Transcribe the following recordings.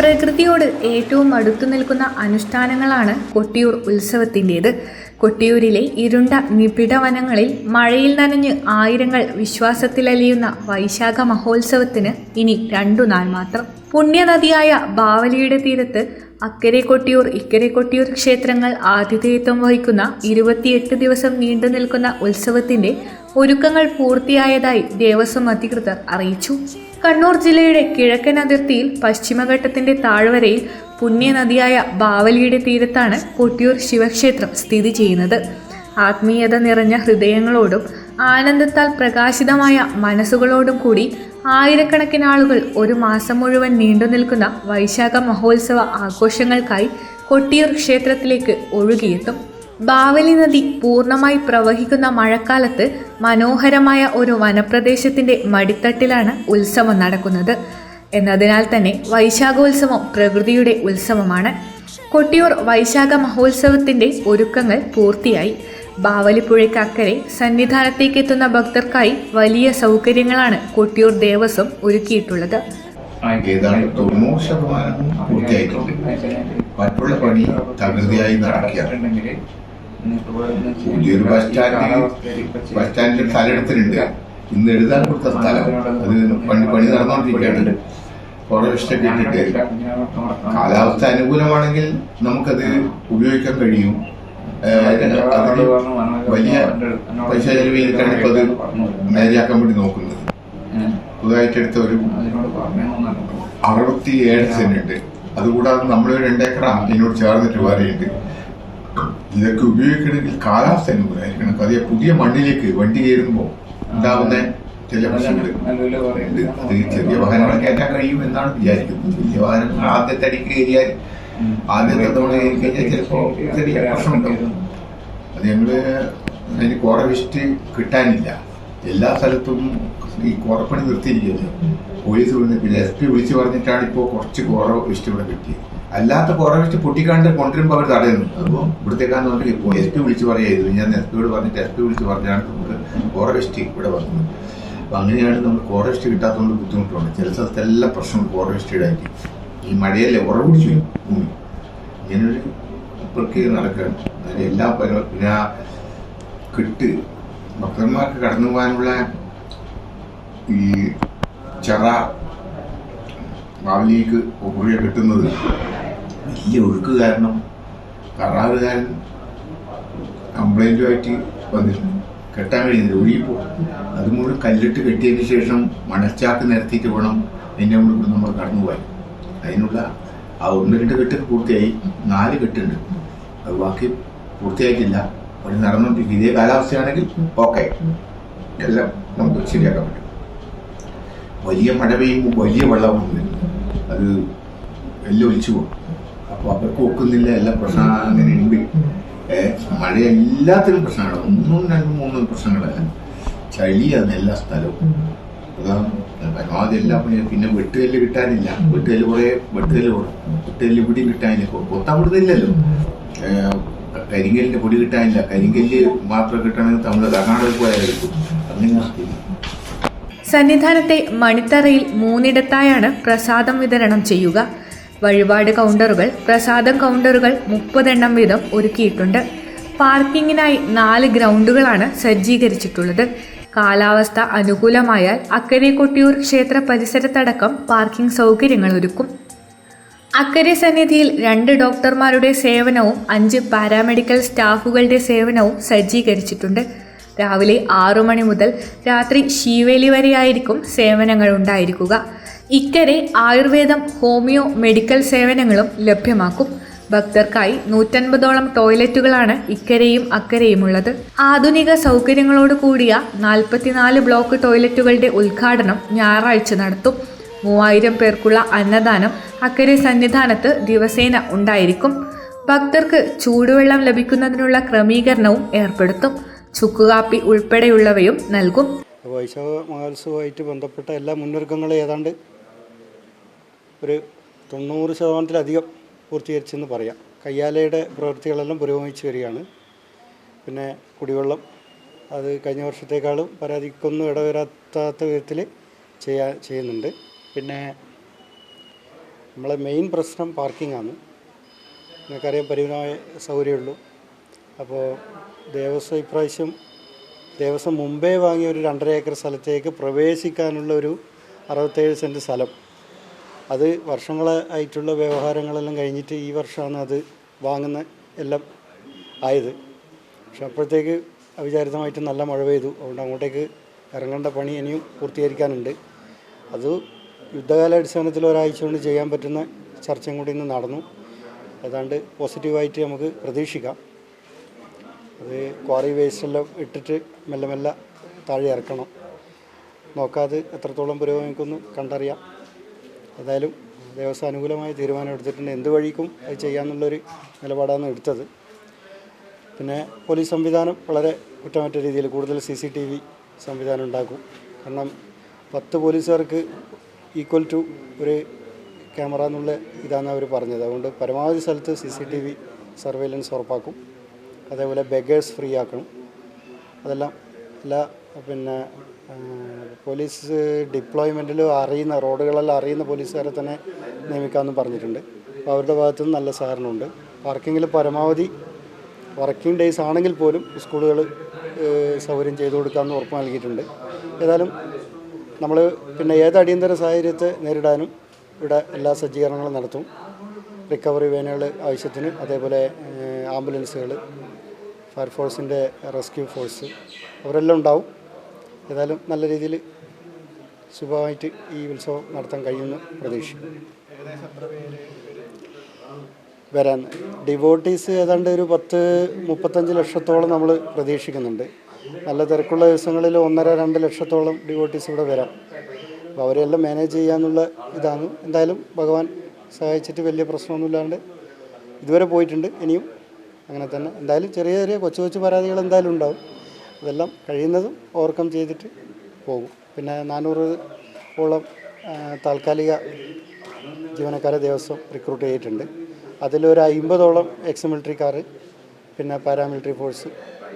പ്രകൃതിയോട് ഏറ്റവും അടുത്തു നിൽക്കുന്ന അനുഷ്ഠാനങ്ങളാണ് കൊട്ടിയൂർ ഉത്സവത്തിന്റേത്. കൊട്ടിയൂരിലെ ഇരുണ്ട നിബിഡ വനങ്ങളിൽ മഴയിൽ നനഞ്ഞ് ആയിരങ്ങൾ വിശ്വാസത്തിലലിയുന്ന വൈശാഖ മഹോത്സവത്തിന് ഇനി രണ്ടു നാൾ മാത്രം. പുണ്യനദിയായ ബാവലിയുടെ തീരത്ത് അക്കരെ കൊട്ടിയൂർ ഇക്കരെ കൊട്ടിയൂർ ക്ഷേത്രങ്ങൾ ആതിഥേയത്വം വഹിക്കുന്ന ഇരുപത്തിയെട്ട് ദിവസം നീണ്ടു നിൽക്കുന്ന ഉത്സവത്തിന്റെ ഒരുക്കങ്ങൾ പൂർത്തിയായതായി ദേവസ്വം അധികൃതർ അറിയിച്ചു. കണ്ണൂർ ജില്ലയുടെ കിഴക്കൻ അതിർത്തിയിൽ പശ്ചിമഘട്ടത്തിന്റെ താഴ്വരയിൽ പുണ്യനദിയായ ബാവലിയുടെ തീരത്താണ് കൊട്ടിയൂർ ശിവക്ഷേത്രം സ്ഥിതി ചെയ്യുന്നത്. ആത്മീയത നിറഞ്ഞ ഹൃദയങ്ങളോടും ആനന്ദത്താൽ പ്രകാശിതമായ മനസ്സുകളോടും കൂടി ആയിരക്കണക്കിന് ആളുകൾ ഒരു മാസം മുഴുവൻ നീണ്ടു നിൽക്കുന്ന വൈശാഖ മഹോത്സവ ആഘോഷങ്ങൾക്കായി കൊട്ടിയൂർ ക്ഷേത്രത്തിലേക്ക് ഒഴുകിയെത്തും. ബാവലി നദി പൂർണമായി പ്രവഹിക്കുന്ന മഴക്കാലത്ത് മനോഹരമായ ഒരു വനപ്രദേശത്തിന്റെ മടിത്തട്ടിലാണ് ഉത്സവം നടക്കുന്നത്. എന്നതിനാൽ തന്നെ വൈശാഖോത്സവം പ്രകൃതിയുടെ ഉത്സവമാണ്. കൊട്ടിയൂർ വൈശാഖ മഹോത്സവത്തിന്റെ ഒരുക്കങ്ങൾ പൂർത്തിയായി. ബാവലിപ്പുഴയ്ക്ക് അക്കരെ സന്നിധാനത്തേക്ക് എത്തുന്ന ഭക്തർക്കായി വലിയ സൗകര്യങ്ങളാണ് കൊട്ടിയൂർ ദേവസ്വം ഒരുക്കിയിട്ടുള്ളത്. ശതമാനം മറ്റുള്ള പണി തകൃതിയായി നടക്കുകയാണ്. പുതിയൊരു ബസ് സ്റ്റാൻഡ് ബസ് സ്റ്റാൻഡിൽ സ്ഥലമെടുത്തിട്ടുണ്ട്. ഇന്ന് എഴുതാൻ കൊടുത്ത സ്ഥലം. അത് പണി പണി നടന്നുകൊണ്ടിരിക്കുകയാണ്. ഫോറസ്റ്റ് ഒക്കെ ഇട്ടിട്ട് കാലാവസ്ഥ അനുകൂലമാണെങ്കിൽ നമുക്കത് ഉപയോഗിക്കാൻ കഴിയും. അതിന് വലിയ പൈസ ചെലവ് ചെയ്തിട്ടാണ് ഇപ്പോൾ അത് നേരെയാക്കാൻ വേണ്ടി നോക്കുന്നത്. പുതുതായിട്ട് എടുത്ത ഒരു അറുപത്തി ഏഴ് സെന്റ് ഉണ്ട്. അതുകൂടാതെ നമ്മളൊരു രണ്ടേക്കറ അതിനോട് ചേർന്നിട്ട് വേറെയുണ്ട്. ഇതൊക്കെ ഉപയോഗിക്കണമെങ്കിൽ കാലാവസ്ഥ അനുകൂലമായിരിക്കണം അതേ പുതിയ മണ്ണിലേക്ക് വണ്ടി കയറുമ്പോൾ ഉണ്ടാവുന്ന ചില പ്രശ്നങ്ങൾ അത് ചെറിയ വാഹനങ്ങൾ കയറ്റാൻ കഴിയും എന്നാണ് വിചാരിക്കുന്നത്. വലിയ വാഹനങ്ങൾ ആദ്യത്തെ അടിക്ക് കയറിയാൽ ആദ്യത്തെ തവണ കയറി കഴിഞ്ഞാൽ ചിലപ്പോൾ ചെറിയ പ്രശ്നമുണ്ടാവും. അത് ഞങ്ങൾ അതിന് കോറ വിസ്റ്റ് കിട്ടാനില്ല. എല്ലാ സ്ഥലത്തും ഈ കോറപ്പണി നിർത്തിയിരിക്കുന്നത് പോലീസ് വിളിച്ച് എസ് പി വിളിച്ചു പറഞ്ഞിട്ടാണ് ഇപ്പോൾ കുറച്ച് കോറ വിസ്റ്റ് ഇവിടെ കിട്ടിയത്. അല്ലാത്ത കോറ വിസ്റ്റ് പൊട്ടിക്കാണ്ട് കൊണ്ടുവരുമ്പോൾ അവർ തടയുന്നു. അപ്പോൾ ഇവിടത്തേക്കാന്ന് പറഞ്ഞിട്ട് എസ് പി വിളിച്ച് പറയായിരുന്നു ഞാൻ എസ് പിയോട് പറഞ്ഞിട്ട് എസ് പി വിളിച്ച് പറഞ്ഞാണ് നമുക്ക് കോറവെസ്റ്റ് ഇവിടെ വന്നത്. അപ്പം അങ്ങനെയാണ് നമ്മൾ കോറവെസ്റ്റ് കിട്ടാത്തതുകൊണ്ട് ബുദ്ധിമുട്ടുണ്ട്. ചില സ്ഥലത്തെല്ലാം പ്രശ്നം കോറ ആയിട്ട് ഈ മഴയല്ലേ ഉറവ് പിടിച്ചു ഭൂമി. ഇങ്ങനൊരു പ്രക്രിയ നടക്കുകയാണ് അതിന് എല്ലാ പിന്നെ കിട്ട് ഭക്തന്മാർക്ക് കടന്നു പോകാനുള്ള ഈ ചെറ ഭാവിലേക്ക് കുറിയ കിട്ടുന്നത് വലിയ ഒഴുക്ക് കാരണം കറാറുകാരൻ കംപ്ലൈന്റുമായിട്ട് വന്നിരുന്നു. കെട്ടാൻ കഴിയുന്നില്ല ഒഴുകിപ്പോ അത് മുഴുവൻ കല്ലിട്ട് കെട്ടിയതിന് ശേഷം മണച്ചാക്ക് നിരത്തിയിട്ട് വേണം എന്നെ കൊണ്ട് നമ്മൾ കടന്നു പോകാൻ അതിനുള്ള ആ ഒന്ന് രണ്ട് കെട്ട് പൂർത്തിയായി നാല് കെട്ടുണ്ട്. അത് ബാക്കി പൂർത്തിയായിട്ടില്ല. പണി നടന്നുകൊണ്ടിരിക്കും ഇതേ കാലാവസ്ഥയാണെങ്കിൽ ഓക്കെ. എല്ലാം നമുക്ക് ശരിയാക്കാൻ പറ്റും വലിയ മഴ പെയ്യുമ്പോൾ വലിയ വെള്ളം അത് എല്ലാം ഒലിച്ചു പോകും. അപ്പോൾ അവർക്ക് ഒക്കുന്നില്ല എല്ലാ പ്രശ്നങ്ങൾ അങ്ങനെ ഉണ്ട് ഏഹ് മഴ എല്ലാത്തിനും പ്രശ്നങ്ങൾ ഒന്നും രണ്ടും മൂന്നും പ്രശ്നങ്ങളല്ല. ചളിയാണ് എല്ലാ സ്ഥലവും. പരമാവധി എല്ലാ പണിയും. പിന്നെ വെട്ടുകല്ല് കിട്ടാനില്ല. വെട്ടുകല്ല് കുറെ വെട്ടുകല്ല് കൊടുക്കും വെട്ടുകല്ല് ഇവിടെയും കിട്ടാനില്ല. കൊത്താൻ വിടുന്നില്ലല്ലോ. കരിങ്കല്ലിന്റെ പൊടി കിട്ടാനില്ല. കരിങ്കല്ല് മാത്രം കിട്ടണമെങ്കിൽ തമിഴ് കർണാടകയിൽ പോയാലും അങ്ങനെ സന്നിധാനത്തെ മണിത്തറയിൽ മൂന്നിടത്തായാണ് പ്രസാദം വിതരണം ചെയ്യുക. വഴിപാട് കൗണ്ടറുകൾ പ്രസാദം കൗണ്ടറുകൾ മുപ്പതെണ്ണം വീതം ഒരുക്കിയിട്ടുണ്ട്. പാർക്കിങ്ങിനായി നാല് ഗ്രൗണ്ടുകളാണ് സജ്ജീകരിച്ചിട്ടുള്ളത്. കാലാവസ്ഥ അനുകൂലമായാൽ അക്കരെ കൊട്ടിയൂർ ക്ഷേത്ര പരിസരത്തടക്കം പാർക്കിംഗ് സൗകര്യങ്ങൾ ഒരുക്കും. അക്കരെ സന്നിധിയിൽ രണ്ട് ഡോക്ടർമാരുടെ സേവനവും അഞ്ച് പാരാമെഡിക്കൽ സ്റ്റാഫുകളുടെ സേവനവും സജ്ജീകരിച്ചിട്ടുണ്ട്. രാവിലെ ആറു മണി മുതൽ രാത്രി ശീവേലി വരെയായിരിക്കും സേവനങ്ങൾ ഉണ്ടായിരിക്കുക. ഇക്കരെ ആയുർവേദം ഹോമിയോ മെഡിക്കൽ സേവനങ്ങളും ലഭ്യമാക്കും. ഭക്തർക്കായി നൂറ്റൻപതോളം ടോയ്ലറ്റുകളാണ് ഇക്കരെയും അക്കരെയുമുള്ളത്. ആധുനിക സൗകര്യങ്ങളോട് കൂടിയ നാൽപ്പത്തിനാല് ബ്ലോക്ക് ടോയ്ലറ്റുകളുടെ ഉദ്ഘാടനം ഞായറാഴ്ച നടത്തും. മൂവായിരം പേർക്കുള്ള അന്നദാനം അക്കരെ സന്നിധാനത്ത് ദിവസേന ഉണ്ടായിരിക്കും. ഭക്തർക്ക് ചൂടുവെള്ളം ലഭിക്കുന്നതിനുള്ള ക്രമീകരണവും ഏർപ്പെടുത്തും. ചുക്കുകാപ്പി ഉൾപ്പെടെയുള്ളവയും നൽകും. വൈശാഖ മഹോത്സവമായിട്ട് ബന്ധപ്പെട്ട എല്ലാ മുന്നൊരുക്കങ്ങളും ഏതാണ്ട് ഒരു തൊണ്ണൂറ് ശതമാനത്തിലധികം പൂർത്തീകരിച്ചെന്ന് പറയാം. കയ്യാലയുടെ പ്രവൃത്തികളെല്ലാം പുരോഗമിച്ച് വരികയാണ്. പിന്നെ കുടിവെള്ളം അത് കഴിഞ്ഞ വർഷത്തേക്കാളും പരാതിക്കൊന്നും ഇടവരാത്ത വിധത്തിൽ ചെയ്യാ ചെയ്യുന്നുണ്ട്. പിന്നെ നമ്മളെ മെയിൻ പ്രശ്നം പാർക്കിങ്ങാണ് ആണ്. നിങ്ങൾക്കറിയാം പരിമിതമായ സൗകര്യമുള്ളൂ അപ്പോൾ ദേവസ്വം ഇപ്രാവശ്യം ദേവസ്വം മുമ്പേ വാങ്ങിയ ഒരു രണ്ടര ഏക്കർ സ്ഥലത്തേക്ക് പ്രവേശിക്കാനുള്ള ഒരു അറുപത്തേഴ് സെന്റ് സ്ഥലം അത് വർഷങ്ങളായിട്ടുള്ള വ്യവഹാരങ്ങളെല്ലാം കഴിഞ്ഞിട്ട് ഈ വർഷമാണ് അത് വാങ്ങുന്ന എല്ലാം ആയത്. പക്ഷെ അപ്പോഴത്തേക്ക് അവിചാരിതമായിട്ട് നല്ല മഴ പെയ്തു. അതുകൊണ്ട് അങ്ങോട്ടേക്ക് ഇറങ്ങേണ്ട പണി ഇനിയും പൂർത്തീകരിക്കാനുണ്ട്. അത് യുദ്ധകാലാടിസ്ഥാനത്തിൽ ഒരാഴ്ച കൊണ്ട് ചെയ്യാൻ പറ്റുന്ന ചർച്ചയും കൂടി ഇന്ന് നടന്നു. ഏതാണ്ട് പോസിറ്റീവായിട്ട് നമുക്ക് പ്രതീക്ഷിക്കാം. അത് ക്വാറി വേസ്റ്റ് എല്ലാം ഇട്ടിട്ട് മെല്ലെ മെല്ലെ താഴെ ഇറക്കണം. നോക്കാതെ എത്രത്തോളം പുരോഗമിക്കുമെന്ന് കണ്ടറിയാം. ഏതായാലും ദേവസ്വം അനുകൂലമായ തീരുമാനം എടുത്തിട്ടുണ്ട്. എന്ത് വഴിക്കും അത് ചെയ്യാമെന്നുള്ളൊരു നിലപാടാണ് എടുത്തത്. പിന്നെ പോലീസ് സംവിധാനം വളരെ കുറ്റമറ്റ രീതിയിൽ കൂടുതൽ സി സി ടി വി സംവിധാനം ഉണ്ടാക്കും. കാരണം പത്ത് പോലീസുകാർക്ക് ഈക്വൽ ടു ഒരു ക്യാമറ എന്നുള്ള ഇതാണ് അവർ പറഞ്ഞത്. അതുകൊണ്ട് പരമാവധി സ്ഥലത്ത് C C T V surveillance ഉറപ്പാക്കും. അതേപോലെ ബെഗേഴ്സ് ഫ്രീ ആക്കണം. അതെല്ലാം എല്ലാ പിന്നെ പോലീസ് ഡിപ്ലോയ്മെന്റിൽ അറിയുന്ന റോഡുകളെല്ലാം അറിയുന്ന പോലീസുകാരെ തന്നെ നിയമിക്കാമെന്ന് പറഞ്ഞിട്ടുണ്ട്. അപ്പോൾ അവരുടെ ഭാഗത്തു നിന്ന് നല്ല സഹകരണമുണ്ട്. പാർക്കിങ്ങിൽ പരമാവധി വർക്കിംഗ് ഡേയ്സ് ആണെങ്കിൽ പോലും സ്കൂളുകൾ സൗകര്യം ചെയ്തു കൊടുക്കാമെന്ന് ഉറപ്പ് നൽകിയിട്ടുണ്ട്. ഏതായാലും നമ്മൾ പിന്നെ ഏത് അടിയന്തര സാഹചര്യത്തെ നേരിടാനും ഇവിടെ എല്ലാ സജ്ജീകരണങ്ങളും നടത്തും. റിക്കവറി വേനുകൾ ആവശ്യത്തിന് അതേപോലെ ആംബുലൻസുകൾ ഫയർഫോഴ്സിന്റെ റെസ്ക്യൂ ഫോഴ്സ് അവരെല്ലാം ഉണ്ടാവും. ഏതായാലും നല്ല രീതിയിൽ ശുഭമായിട്ട് ഈ ഉത്സവം നടത്താൻ കഴിയുമെന്ന് പ്രതീക്ഷിക്കും വരാൻ ഡിവോട്ടീസ് ഏതാണ്ട് ഒരു പത്ത് മുപ്പത്തഞ്ച് ലക്ഷത്തോളം നമ്മൾ പ്രതീക്ഷിക്കുന്നുണ്ട്. നല്ല തിരക്കുള്ള ദിവസങ്ങളിൽ ഒന്നര രണ്ട് ലക്ഷത്തോളം ഡിവോട്ടീസ് ഇവിടെ വരാം. അപ്പോൾ അവരെല്ലാം മാനേജ് ചെയ്യാന്നുള്ള ഇതാണ്. എന്തായാലും ഭഗവാൻ സഹായിച്ചിട്ട് വലിയ പ്രശ്നമൊന്നുമില്ലാണ്ട് ഇതുവരെ പോയിട്ടുണ്ട്. ഇനിയും അങ്ങനെ തന്നെ. എന്തായാലും ചെറിയ ചെറിയ കൊച്ചു കൊച്ചു പരാതികൾ എന്തായാലും ഉണ്ടാവും. അതെല്ലാം കഴിയുന്നതും ഓവർകം ചെയ്തിട്ട് പോകും. പിന്നെ നാനൂറ് ഓളം താൽക്കാലിക ജീവനക്കാരെ ദിവസം റിക്രൂട്ട് ചെയ്തിട്ടുണ്ട്. അതിലൊരു അമ്പതോളം എക്സ് മിലിറ്ററിക്കാർ പിന്നെ പാരാമിലിറ്ററി ഫോഴ്സ്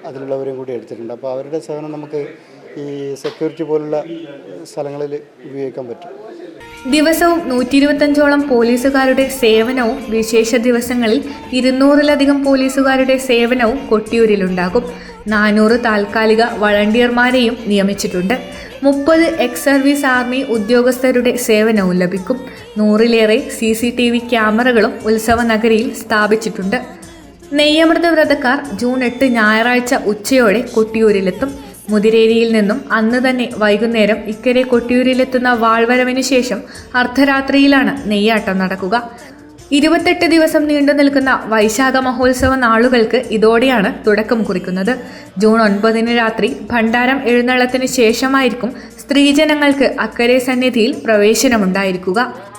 അതിലുള്ളവരും കൂടി എടുത്തിട്ടുണ്ട്. അപ്പോൾ അവരുടെ സേവനം നമുക്ക് ഈ സെക്യൂരിറ്റി പോലുള്ള സ്ഥലങ്ങളിൽ ഉപയോഗിക്കാൻ പറ്റും. ദിവസവും നൂറ്റി ഇരുപത്തഞ്ചോളം പോലീസുകാരുടെ സേവനവും വിശേഷ ദിവസങ്ങളിൽ ഇരുന്നൂറിലധികം പോലീസുകാരുടെ സേവനവും കൊട്ടിയൂരിലുണ്ടാകും. നാനൂറ് താൽക്കാലിക വളണ്ടിയർമാരെയും നിയമിച്ചിട്ടുണ്ട്. മുപ്പത് എക്സ് സർവീസ് ആർമി ഉദ്യോഗസ്ഥരുടെ സേവനവും ലഭിക്കും. നൂറിലേറെ സി സി ടി വി ക്യാമറകളും ഉത്സവ നഗരിയിൽ സ്ഥാപിച്ചിട്ടുണ്ട്. നെയ്യമൃത വ്രതക്കാർ ജൂൺ എട്ട് ഞായറാഴ്ച ഉച്ചയോടെ കൊട്ടിയൂരിലെത്തും. മുതിരേരിയിൽ നിന്നും അന്ന് തന്നെ വൈകുന്നേരം ഇക്കരെ കൊട്ടിയൂരിലെത്തുന്ന വാൾവരവിനു ശേഷം അർദ്ധരാത്രിയിലാണ് നെയ്യാട്ടം നടക്കുക. ഇരുപത്തെട്ട് ദിവസം നീണ്ടു നിൽക്കുന്ന വൈശാഖ മഹോത്സവ നാളുകൾക്ക് ഇതോടെയാണ് തുടക്കം കുറിക്കുന്നത്. ജൂൺ ഒൻപതിന് രാത്രി ഭണ്ഡാരം എഴുന്നള്ളത്തിന് ശേഷമായിരിക്കും സ്ത്രീജനങ്ങൾക്ക് അക്കരെ സന്നിധിയിൽ പ്രവേശനമുണ്ടായിരിക്കുക.